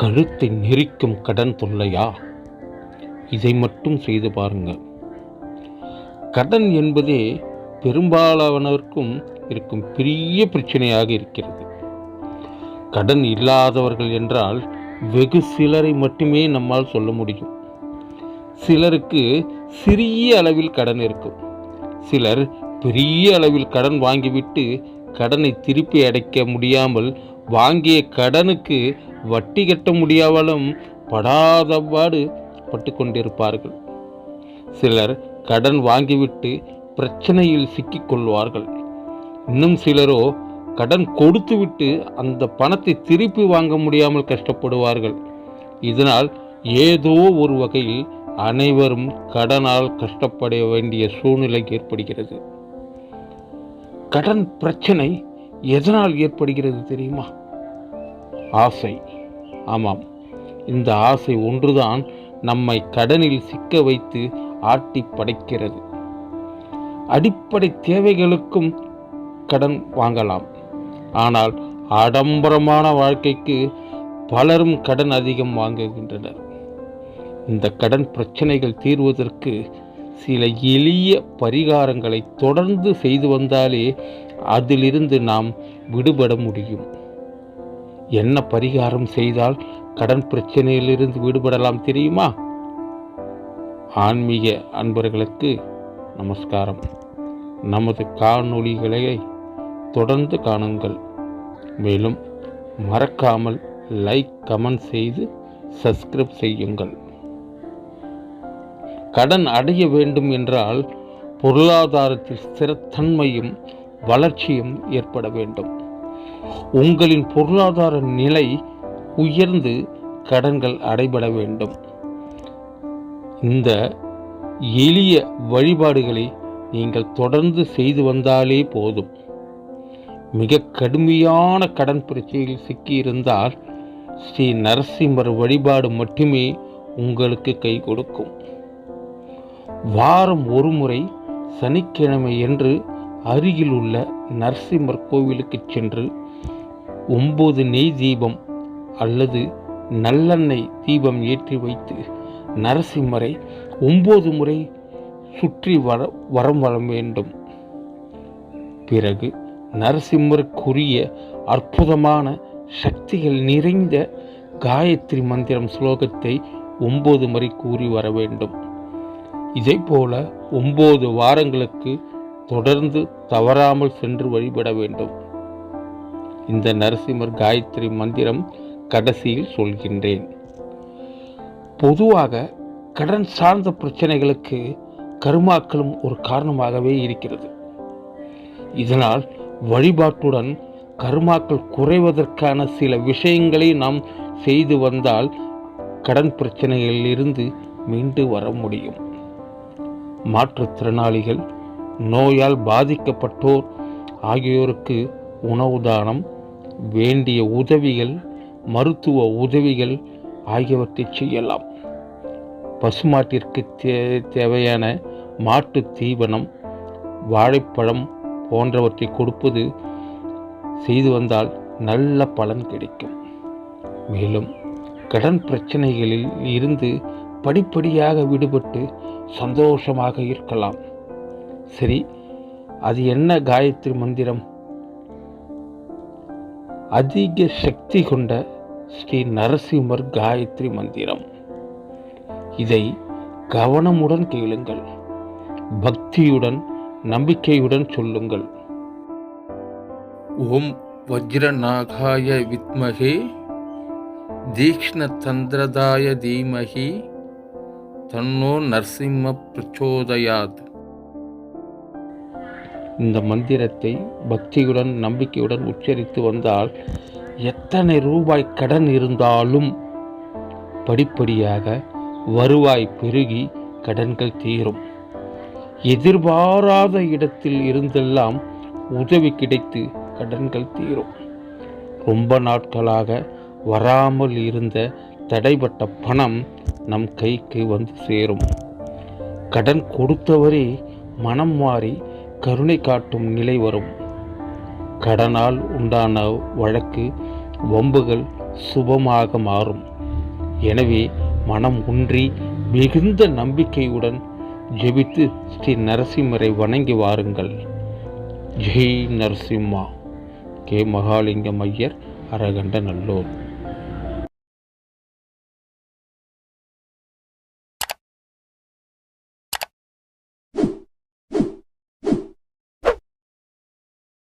கழுத்தை நெரிக்கும் கடன் தொல்லையா? இதை மட்டும் செய்து பாருங்க கடன் என்பதே பெரும்பாலானவருக்கும் இருக்கும் பெரிய பிரச்சனையாக இருக்கிறது. கடன் இல்லாதவர்கள் என்றால் வெகு சிலரை மட்டுமே நம்மால் சொல்ல முடியும். சிலருக்கு சிறிய அளவில் கடன் இருக்கும். சிலர் பெரிய அளவில் கடன் வாங்கிவிட்டு கடனை திருப்பி அடைக்க முடியாமல் வாங்கிய கடனுக்கு வட்டி கட்ட முடியாமலும் படாதபாடு பட்டு கொண்டிருப்பார்கள். சிலர் கடன் வாங்கிவிட்டு பிரச்சனையில் சிக்கிக்கொள்வார்கள் இன்னும் சிலரோ கடன் கொடுத்துவிட்டு அந்த பணத்தை திருப்பி வாங்க முடியாமல் கஷ்டப்படுவார்கள். இதனால் ஏதோ ஒரு வகையில் அனைவரும் கடனால் கஷ்டப்பட வேண்டிய சூழ்நிலை ஏற்படுகிறது. கடன் பிரச்சனை எதனால் ஏற்படுகிறது தெரியுமா? ஆசை. ஆமாம் இந்த ஆசை ஒன்றுதான் நம்மை கடனில் சிக்க வைத்து ஆட்டி படைக்கிறது. அடிப்படை தேவைகளுக்கும் கடன் வாங்கலாம். ஆனால் ஆடம்பரமான வாழ்க்கைக்கு பலரும் கடன் அதிகம் வாங்குகின்றனர். இந்த கடன் பிரச்சனைகள் தீர்வதற்கு சில எளிய பரிகாரங்களை தொடர்ந்து செய்து வந்தாலே அதிலிருந்து நாம் விடுபட முடியும். என்ன பரிகாரம் செய்தால் கடன் பிரச்சனையிலிருந்து விடுபடலாம் தெரியுமா? ஆன்மீக அன்பர்களுக்கு நமஸ்காரம். நமது காணொளிகளை தொடர்ந்து காணுங்கள். மேலும் மறக்காமல் லைக் கமெண்ட் செய்து சப்ஸ்கிரைப் செய்யுங்கள். கடன் அடைய வேண்டும் என்றால் பொருளாதாரத்தில் ஸ்திரத்தன்மையும் வளர்ச்சியும் ஏற்பட வேண்டும். உங்களின் பொருளாதார நிலை உயர்ந்து கடன்கள் அடைபட வேண்டும். இந்த எளிய வழிபாடுகளை நீங்கள் தொடர்ந்து செய்து வந்தாலே போதும். மிக கடுமையான கடன் பிரச்சனையில் சிக்கியிருந்தால் ஸ்ரீ நரசிம்மர் வழிபாடு மட்டுமே உங்களுக்கு கை கொடுக்கும். வாரம் ஒரு முறை சனிக்கிழமை என்று அருகில் உள்ள நரசிம்மர் கோவிலுக்கு சென்று ஒம்பது நெய் தீபம் அல்லது நல்லெண்ணெய் தீபம் ஏற்றி வைத்து நரசிம்மரை ஒம்பது முறை சுற்றி வர வரம் வர வேண்டும். பிறகு நரசிம்மருக்குரிய அற்புதமான சக்திகள் நிறைந்த காயத்ரி மந்திரம் ஸ்லோகத்தை ஒம்பது முறை கூறி வர வேண்டும். இதே போல ஒம்பது வாரங்களுக்கு தொடர்ந்து தவறாமல் சென்று வழிபட வேண்டும். இந்த நரசிம்மர் காயத்ரி மந்திரம் கடைசியில் சொல்கின்றேன். பொதுவாக கடன் சார்ந்த பிரச்சனைகளுக்கு கருமாக்களும் ஒரு காரணமாகவே இருக்கிறது. இதனால் வழிபாட்டுடன் கருமாக்கள் குறைவதற்கான சில விஷயங்களை நாம் செய்து வந்தால் கடன் பிரச்சனைகளில் இருந்து மீண்டு வர முடியும். மாற்றுத்திறனாளிகள் நோயால் பாதிக்கப்பட்டோர் ஆகியோருக்கு உணவு தானம் வேண்டிய உதவிகள் மருத்துவ உதவிகள் ஆகியவற்றை செய்யலாம். பசுமாட்டிற்கு தே தேவையான மாட்டு தீவனம் வாழைப்பழம் போன்றவற்றை கொடுப்பது செய்து வந்தால் நல்ல பலன் கிடைக்கும். மேலும் கடன் பிரச்சனைகளில் இருந்து படிப்படியாக விடுபட்டு சந்தோஷமாக இருக்கலாம். சரி அது என்ன காயத்ரி மந்திரம்? அதிக சக்தி கொண்ட ஸ்ரீ நரசிம்மர் காயத்ரி மந்திரம். இதை கவனமுடன் கேளுங்கள். பக்தியுடன் நம்பிக்கையுடன் சொல்லுங்கள். ஓம் வஜ்ரநாகாய வித்மகே தீக்ஷ்ணதந்திரதாய தீமகி தன்னோ நரசிம்ம பிரச்சோதயாத். இந்த மந்திரத்தை பக்தியுடன் நம்பிக்கையுடன் உச்சரித்து வந்தால் எத்தனை ரூபாய் கடன் இருந்தாலும் படிப்படியாக வருவாய் பெருகி கடன்கள் தீரும். எதிர்பாராத இடத்தில் இருந்தெல்லாம் உதவி கிடைத்து கடன்கள் தீரும். ரொம்ப நாட்களாக வராமல் இருந்த தடைப்பட்ட பணம் நம் கைக்கு வந்து சேரும். கடன் கொடுத்தவரே மனம் மாறி கருணை காட்டும் நிலை வரும். கடனால் உண்டான வழக்கு வம்புகள் சுபமாக மாறும். எனவே மனம் ஒன்றி மிகுந்த நம்பிக்கையுடன் ஜெபித்து ஸ்ரீ நரசிம்மரை வணங்கி வாருங்கள். ஜெய் நரசிம்மா. கே மகாலிங்கம் ஐயர் அரகண்ட நல்லூர்.